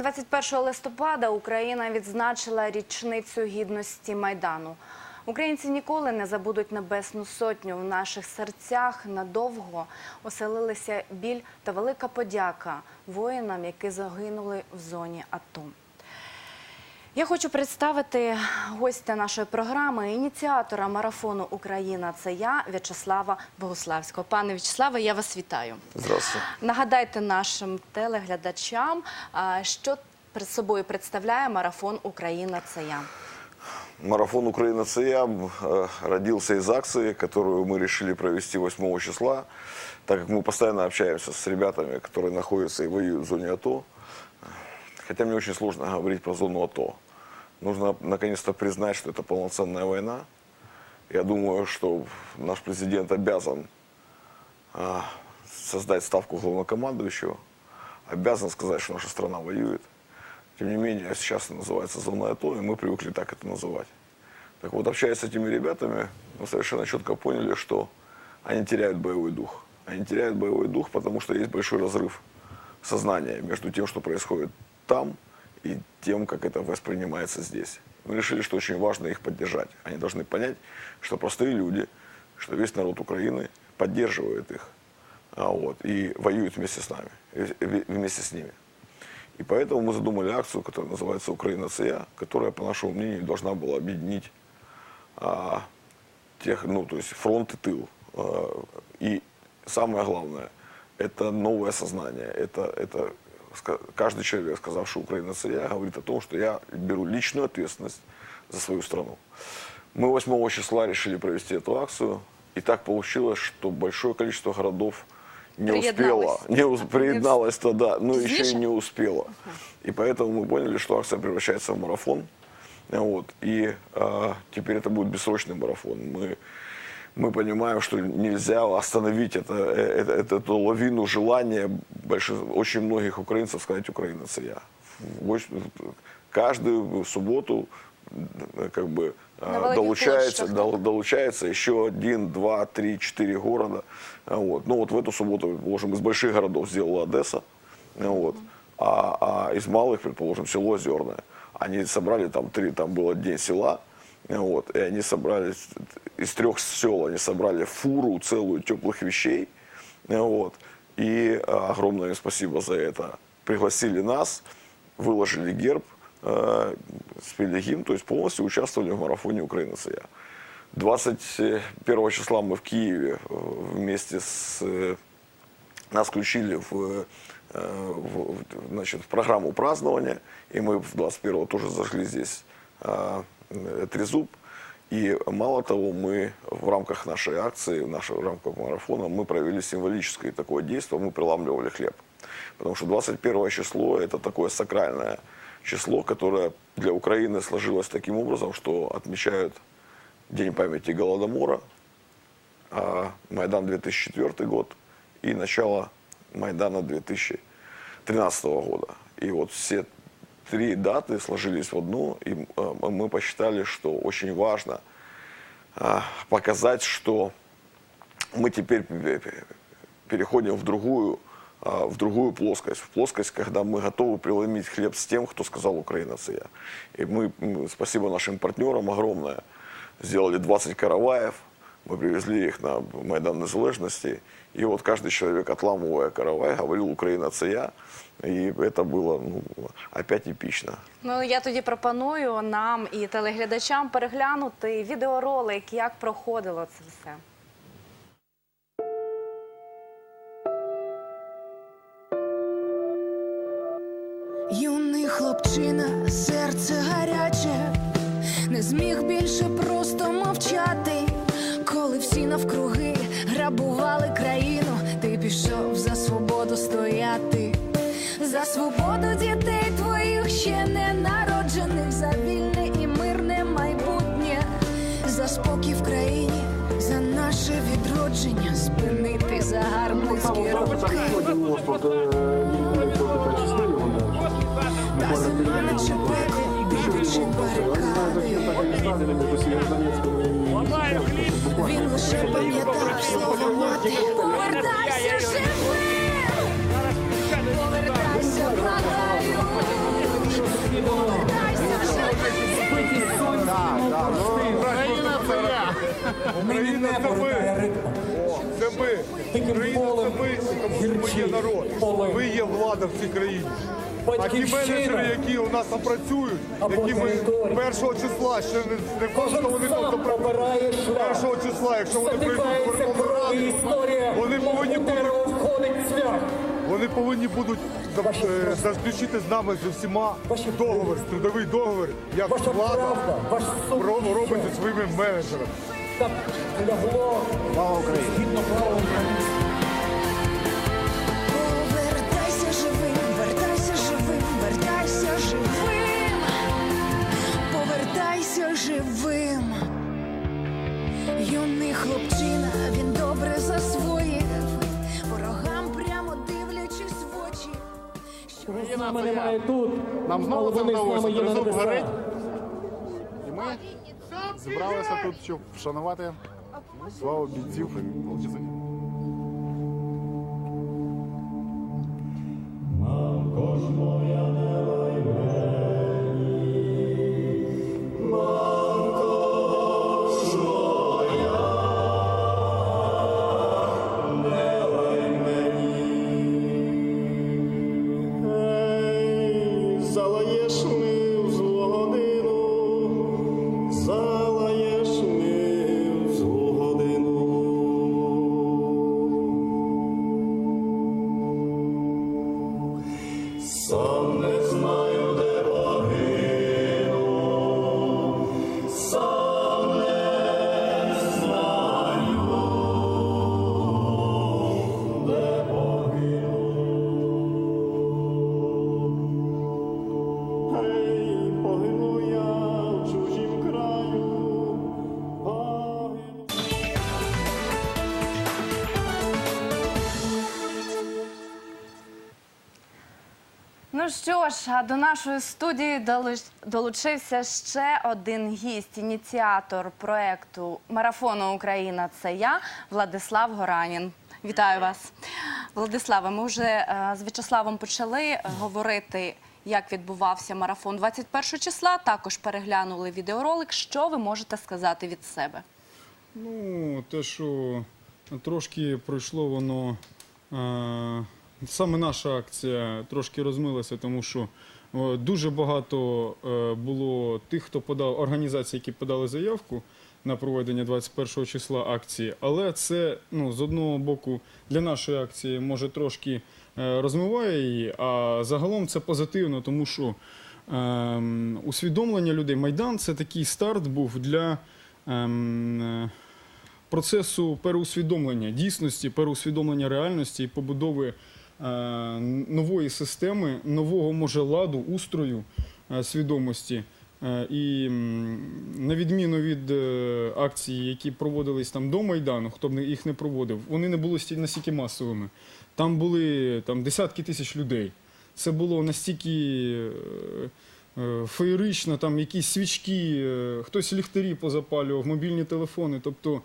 21 листопада Україна відзначила річницю гідності Майдану. Українці ніколи не забудуть Небесну Сотню. В наших серцях надовго оселилися біль та велика подяка воїнам, які загинули в зоні АТО. Я хочу представити гостя нашої програми, ініціатора марафону Україна. Це я, В'ячеслава Богуславського. Пане В'ячеславе, я вас вітаю. Здравствуйте. Нагадайте нашим телеглядачам, а, що перед собою представляє марафон Україна. Це я. Марафон Украина ЦЯ э, родился из акции, которую мы решили провести 8 числа, так как мы постоянно общаемся с ребятами, которые находятся и воюют в зоне АТО. Хотя мне очень сложно говорить про зону АТО. Нужно наконец-то признать, что это полноценная война. Я думаю, что наш президент обязан а, создать ставку главнокомандующего, обязан сказать, что наша страна воюет. Тем не менее, сейчас это называется зона АТО, и мы привыкли так это называть. Так вот, общаясь с этими ребятами, мы совершенно четко поняли, что они теряют боевой дух. Они теряют боевой дух, потому что есть большой разрыв сознания между тем, что происходит там, и тем, как это воспринимается здесь. Мы решили, что очень важно их поддержать. Они должны понять, что простые люди, что весь народ Украины поддерживает их а, вот, и воюет вместе с нами, вместе с ними. И поэтому мы задумали акцию, которая называется «Украина ЦЯ», которая, по нашему мнению, должна была объединить а, тех, ну, то есть фронт и тыл. А, и самое главное, это новое сознание. Это, это каждый человек, сказавший «Украина ЦЯ», говорит о том, что я беру личную ответственность за свою страну. Мы 8 числа решили провести эту акцию, и так получилось, что большое количество городов не успело, Приєдналось. не ус- приедналось тогда, но еще и Пізніше? не успела. И поэтому мы поняли, что акция превращается в марафон. Вот. И а, теперь это будет бессрочный марафон. Мы, мы понимаем, что нельзя остановить это, э, это- это- эту лавину желания большин- очень многих украинцев сказать «Украина, это я». В оч- Каждую субботу э, как бы а, На великих долучается, площадях. дол- долучается еще один, два, три, четыре города. А, Вот. Ну вот в эту субботу, предположим, из больших городов сделала Одесса, а, вот. а, а из малых, предположим, село Озерное. Они собрали там три, там было день села, а, вот, и они собрали с- из трех сел, они собрали фуру целую теплых вещей, а, вот. И а, огромное им спасибо за это. Пригласили нас, выложили герб, э, спели гимн, то есть полностью участвовали в марафоне Украина ЦЯ. 21 числа мы в Киеве э, вместе с... Нас включили в, э, в, в- значит, в программу празднования, и мы в 21 тоже зашли здесь э, трезуб. И мало того, мы в рамках нашей акции, в, нашей, в рамках марафона, мы провели символическое такое действие, мы приламливали хлеб. Потому что 21 число – это такое сакральное число, которое для Украины сложилось таким образом, что отмечают День памяти Голодомора, а, Майдан 2004 год и начало Майдана 2013 года. И вот все три даты сложились в одну, и э, мы посчитали, что очень важно а, показать, что мы теперь пе- пе- переходим в другую, а, в другую плоскость, в плоскость, когда мы готовы преломить хлеб с тем, кто сказал Украина це я. И мы, спасибо нашим партнерам огромное, сделали 20 караваев, мы привезли их на Майдан Незалежности, и вот каждый человек, отламывая каравай, говорил Украина це я, и это было ну, опять эпично. Ну я тоді пропоную нам і телеглядачам переглянути відеоролик, як проходило це все. Юний хлопчина, серце гаряче, не зміг більше просто мовчати. Всі навкруги грабували країну, ти пішов за свободу стояти, за свободу дітей твоїх ще не народжених, за вільне і мирне майбутнє, за спокій в країні, за наше відродження, спинити загарбницькі роки. Та зима наче пекло, бігаючи барикади. Він лише пам'ятав слово мати. Повертайся живим! Повертайся, благаю! Повертайся живим! Україна це я! Україна це ми! Це ми! Україна це ми, тому що ми є народ. Ви є влада в цій країні. А ті менеджери, які у нас працюють, які ми першого числа ще не в кожного не допрацювали, 1 числа, якщо вони прийдуть в Верховну вони повинні вони повинні будуть е, заключити з нами з усіма договір, трудовий договір, як влада робить зі своїми менеджерами. Так лягло. Згідно права України. Повертайся живим, повертайся живим. Юний хлопчина, він добре засвоїв, ворогам прямо дивлячись в очі. Що З нами немає тут. Нам знову але це вони з вдалося. нами є на Тризуб горить. небесах. І ми зібралися тут, щоб вшанувати славу бійців Волчизик. Залаєш ж, до нашої студії долучився ще один гість, ініціатор проекту Марафону Україна. Це я, Владислав Горанін. Вітаю вас, Владиславе. Ми вже е, з В'ячеславом почали е, говорити, як відбувався марафон 21 числа. Також переглянули відеоролик. Що ви можете сказати від себе? Ну, те, що трошки пройшло воно. Е, саме наша акція трошки розмилася, тому що е, дуже багато е, було тих, хто подав організацій, які подали заявку на проведення 21 числа акції. Але це ну, з одного боку для нашої акції може трошки е, розмиває її, а загалом це позитивно, тому що ем, усвідомлення людей Майдан це такий старт був для. ем, процесу переусвідомлення дійсності, переусвідомлення реальності і побудови нової системи, нового може ладу, устрою е, свідомості. Е, І на відміну від е, акцій, які проводились там до Майдану, хто б їх не проводив, вони не були настільки масовими. Там були там, десятки тисяч людей. Це було настільки е, е, феєрично, там якісь свічки, е, хтось ліхтарі позапалював, мобільні телефони. Тобто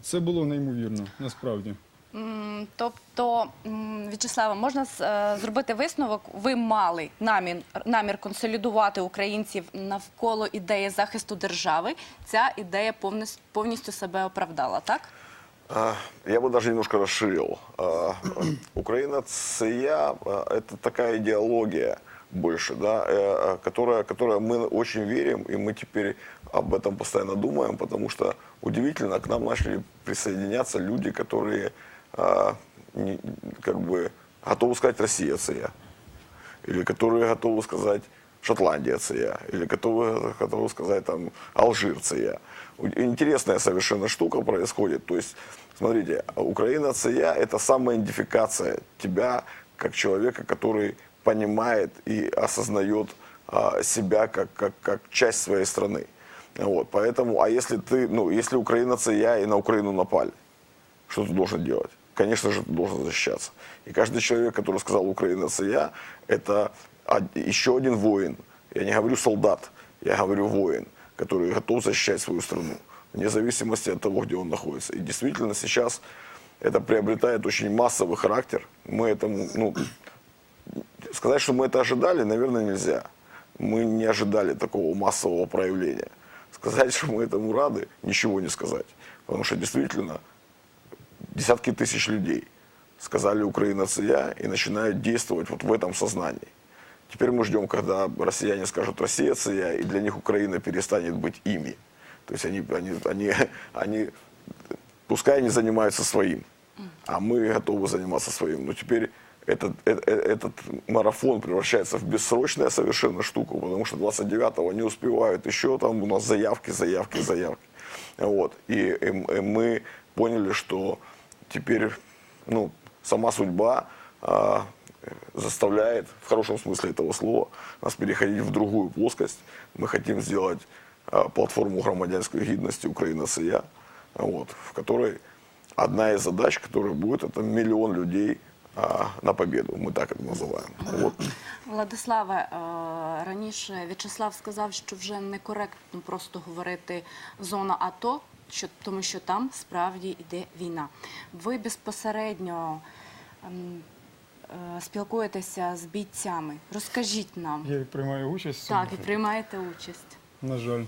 це було неймовірно, насправді. М, Тобто, м, В'ячеслава, можна з- е, зробити висновок. Ви мали намір, намір консолідувати українців навколо ідеї захисту держави. Ця ідея повністю, повністю себе оправдала, так? А, Я бы даже немножко расширил. А, Украина це я, а, это такая идеология больше, да, э, которая, которая мы очень верим, и мы теперь об этом постоянно думаем, потому что удивительно, к нам начали присоединяться люди, которые а, не- как бы готовы сказать Россия я, или которые готовы сказать Шотландия це или готовы, готовы сказать там Алжир це Интересная совершенно штука происходит. То есть, смотрите, Украина це это самоидентификация тебя как человека, который понимает и осознает а, себя как, как, как часть своей страны. Вот, поэтому, а если ты, ну, если Украина це и на Украину напали, что ты должен делать? Конечно же, должен защищаться. И каждый человек, который сказал «Украина – я», это еще один воин. Я не говорю солдат, я говорю воин, который готов защищать свою страну, вне зависимости от того, где он находится. И действительно сейчас это приобретает очень массовый характер. Мы этому, ну, сказать, что мы это ожидали, наверное, нельзя. Мы не ожидали такого массового проявления. Сказать, что мы этому рады, ничего не сказать. Потому что действительно десятки тысяч людей сказали Украина это я и начинают действовать вот в этом сознании. Теперь мы ждем, когда россияне скажут Россия это я, и для них Украина перестанет быть ими. То есть они, они, они, они пускай они занимаются своим, а мы готовы заниматься своим. Но теперь этот, э- э- этот марафон превращается в бессрочную совершенно штуку, потому что 29-го не успевают еще там у нас заявки, заявки, заявки. Вот. И, и и мы поняли, что теперь ну, сама судьба а, заставляет, в хорошем смысле этого слова, нас переходить в другую плоскость. Мы хотим сделать а, платформу громадянской гидности Украина Сия, вот, в которой одна из задач, которая будет, это миллион людей а, на победу. Мы так это называем. Вот. Владиславе, е, раніше В'ячеслав сказав, що вже некоректно просто говорити зона АТО, що, тому що там справді йде війна. Ви безпосередньо ем, е, спілкуєтеся з бійцями. Розкажіть нам. Я приймаю участь. в Так, і приймаєте участь. На жаль.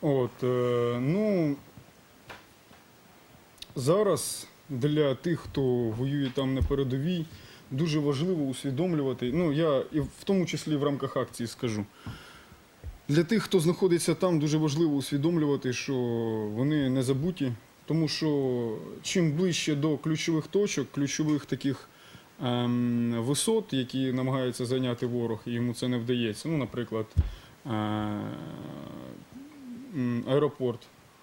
От, е, ну, зараз для тих, хто воює там на передовій, дуже важливо усвідомлювати. Ну, я і в тому числі в рамках акції скажу. Для тих, хто знаходиться там, дуже важливо усвідомлювати, що вони не забуті, тому що чим ближче до ключових точок, ключових таких ем, висот, які намагається зайняти ворог, і йому це не вдається. Ну, наприклад, е, аеропорт,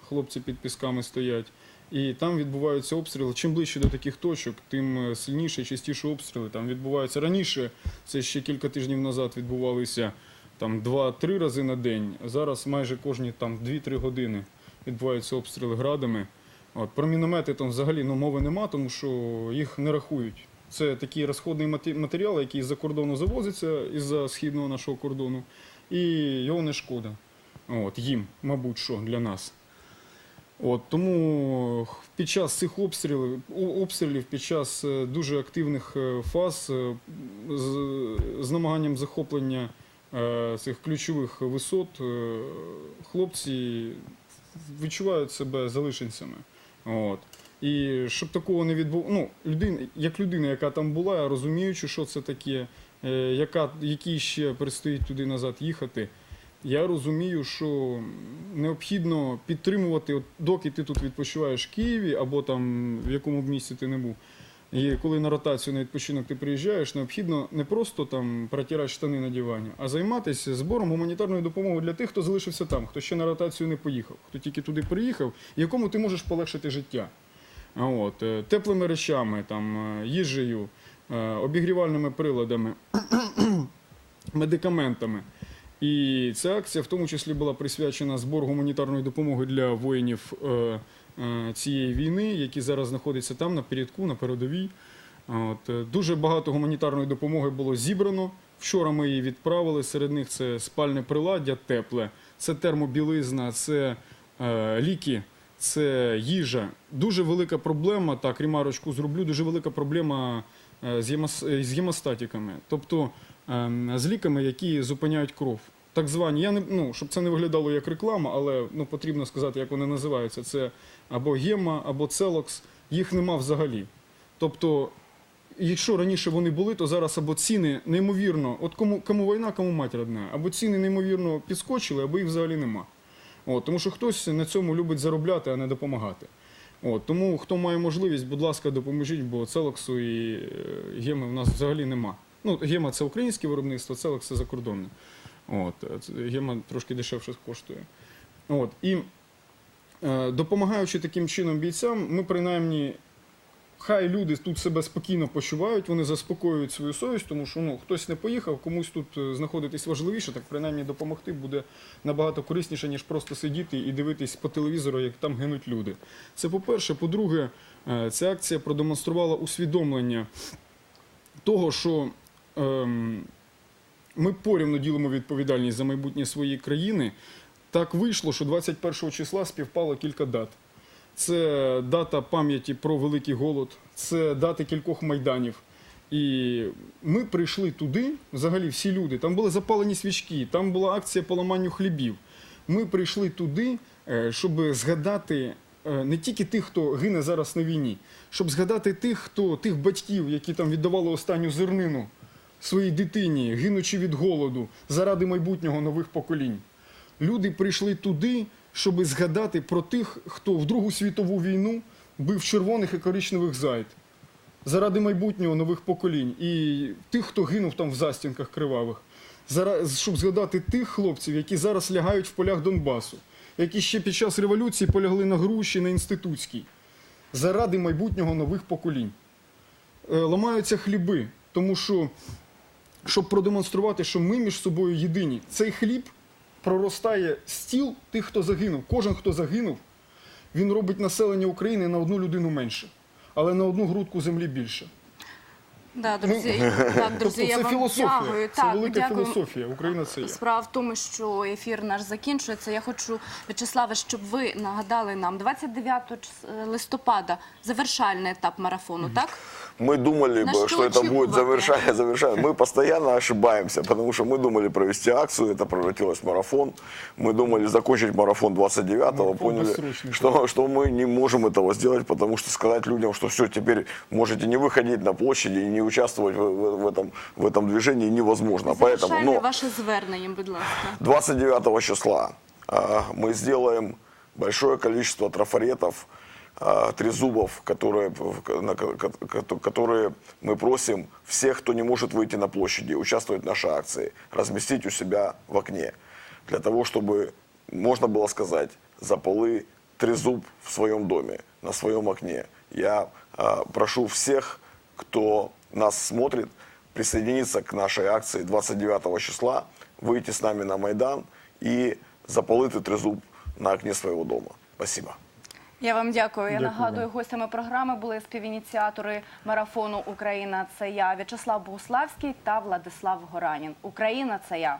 хлопці під пісками стоять. І там відбуваються обстріли. Чим ближче до таких точок, тим е, сильніше частіше обстріли там відбуваються. Раніше, це ще кілька тижнів назад відбувалися там 2-3 рази на день. Зараз майже кожні там 2-3 години відбуваються обстріли градами. От, про міномети там взагалі ну, мови нема, тому що їх не рахують. Це такий розходний матеріал, який з-за кордону завозиться із-за східного нашого кордону, і його не шкода. От, їм, мабуть, що для нас. От, тому під час цих обстрілів, обстрілів, під час е, дуже активних е, фаз е, з, з намаганням захоплення цих ключових висот, е, хлопці відчувають себе залишенцями. От. І щоб такого не відбулося, ну, людина, як людина, яка там була, розуміючи, що це таке, е, яка, який ще предстоїть туди назад їхати, я розумію, що необхідно підтримувати, от, доки ти тут відпочиваєш в Києві або там в якому б місці ти не був. І коли на ротацію на відпочинок ти приїжджаєш, необхідно не просто там протирати штани на дивані, а займатися збором гуманітарної допомоги для тих, хто залишився там, хто ще на ротацію не поїхав, хто тільки туди приїхав, якому ти можеш полегшити життя. От, е, теплими речами, там, е, їжею, е, обігрівальними приладами, медикаментами. І ця акція в тому числі була присвячена збору гуманітарної допомоги для воїнів цієї війни, які зараз знаходяться там на передку, на передовій. От, е, дуже багато гуманітарної допомоги було зібрано. Вчора ми її відправили. Серед них це спальне приладдя тепле, це термобілизна, це е, ліки, це їжа. Дуже велика проблема, так, ремарочку зроблю, дуже велика проблема е, з, гемос- е, з гемостатиками, тобто ем, з ліками, які зупиняють кров. Так звані, я не ну, щоб це не виглядало як реклама, але ну, потрібно сказати, як вони називаються. Це або гема, або целокс. Їх нема взагалі. Тобто, якщо раніше вони були, то зараз або ціни неймовірно, от кому, кому війна, кому мать родна, або ціни неймовірно підскочили, або їх взагалі нема. От, тому що хтось на цьому любить заробляти, а не допомагати. От, тому хто має можливість, будь ласка, допоможіть, бо целоксу і е, геми в нас взагалі нема. Ну, гема це українське виробництво, целокс це закордонне. От, е, гема трошки дешевше коштує. От, і е, допомагаючи таким чином бійцям, ми принаймні. Хай люди тут себе спокійно почувають, вони заспокоюють свою совість, тому що ну, хтось не поїхав, комусь тут е, знаходитись важливіше, так принаймні допомогти буде набагато корисніше, ніж просто сидіти і дивитись по телевізору, як там гинуть люди. Це по-перше. По-друге, ця акція продемонструвала усвідомлення того, що ем, ми порівно ділимо відповідальність за майбутнє своєї країни. Так вийшло, що 21 числа співпало кілька дат. Це дата пам'яті про великий голод, це дати кількох майданів. І ми прийшли туди, взагалі всі люди. Там були запалені свічки, там була акція по ламанню хлібів. Ми прийшли туди, е, щоб згадати е, не тільки тих, хто гине зараз на війні, щоб згадати тих, хто тих батьків, які там віддавали останню зернину своїй дитині, гинучи від голоду, заради майбутнього нових поколінь. Люди прийшли туди, щоб згадати про тих, хто в Другу світову війну бив червоних і коричневих зайд заради майбутнього нових поколінь і тих, хто гинув там в застінках кривавих, щоб згадати тих хлопців, які зараз лягають в полях Донбасу, які ще під час революції полягли на Груші, на Інститутській, заради майбутнього нових поколінь. Е, Ламаються хліби, тому що, щоб продемонструвати, що ми між собою єдині, цей хліб проростає стіл тих, хто загинув. Кожен, хто загинув, він робить населення України на одну людину менше, але на одну грудку землі більше. Да, друзі, так, друзі, Тобто я це вам філософія, дякую. це так, велика дякую. філософія. Україна це я. Справа в тому, що ефір наш закінчується. Я хочу, В'ячеславе, щоб ви нагадали нам 29 чис- листопада завершальний етап марафону, так? Мы думали, На бы, что что это будет очевидно? завершая, завершая. Мы постоянно ошибаемся, потому что мы думали провести акцию, это превратилось в марафон. Мы думали закончить марафон 29-го, Марафон поняли, бессрочный. что, что мы не можем этого сделать, потому что сказать людям, что все, теперь можете не выходить на площади и не участвовать в, в- в этом, в этом движении невозможно. Поэтому, но ваше звернення, будь ласка. 29 числа а, мы сделаем большое количество трафаретов, а, трезубов, которые, которые мы просим всех, кто не может выйти на площади, участвовать в нашей акции, разместить у себя в окне. Для того, чтобы можно было сказать за полы трезуб в своем доме, на своем окне. Я а, прошу всех, кто нас смотрит, присоединиться к нашей акции 29 числа, выйти с нами на Майдан и запалити тризуб на окне своего дома. Спасибо. Я вам дякую. Я Дякую нагадую, гостями програми були співініціатори марафону Україна це я В'ячеслав Богуславський та Владислав Горанін. Україна це я.